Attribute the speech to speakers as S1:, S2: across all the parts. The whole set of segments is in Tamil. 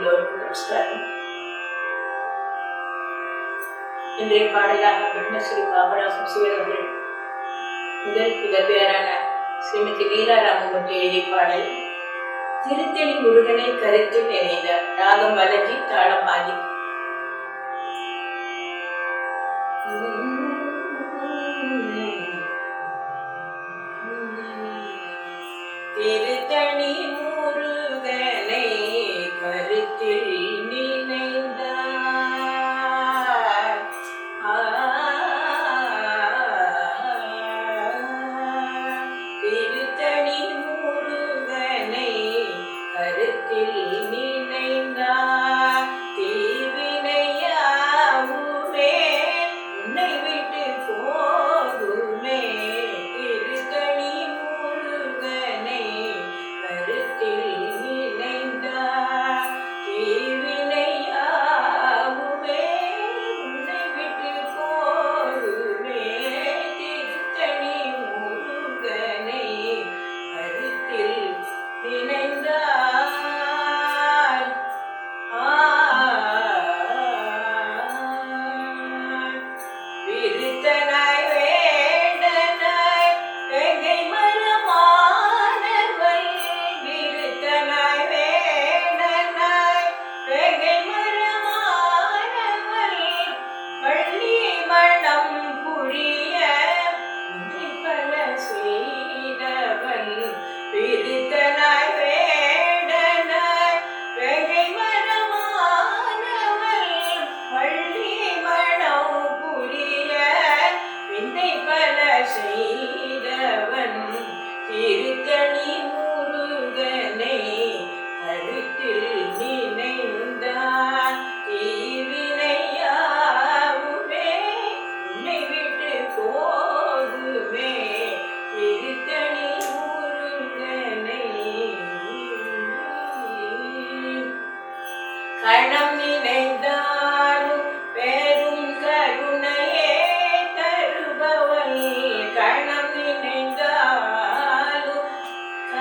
S1: எல்லோருக்கும் நமஸ்காரம் இன்றைய பாடலாக பிரம்மஸ்ரீ பாபராசம் அவர்கள் முதல் புதல்வியரான ஸ்ரீமதி நீலாராமமூர்த்தி எழுதிய பாடல் திருத்தணி முருகனை கருத்தில் நினைந்த ராகம் வளர்ச்சி தாளம் ஆதி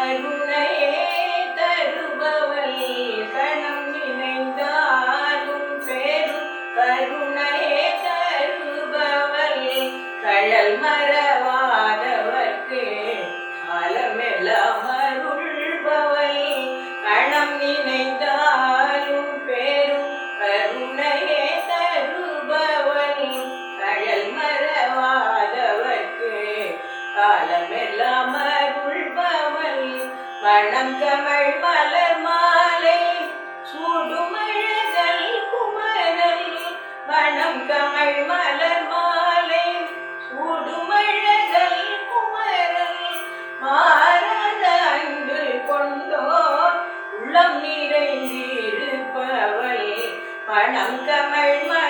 S1: கருணையே தருபவள் கணம் நினைந்தாலும் பெரும் கருணையே தருபவள். கழல் மறவாதவர்க்கு மணம் மலர் மாலை சூடுமழகல் குமரல் மணம் மலர் மாலை சூடுமழகல் குமரல் மாறாத அன்பு கொண்டோ உள்ளம் நிறைந்திருப்பவள். மணம் மலர்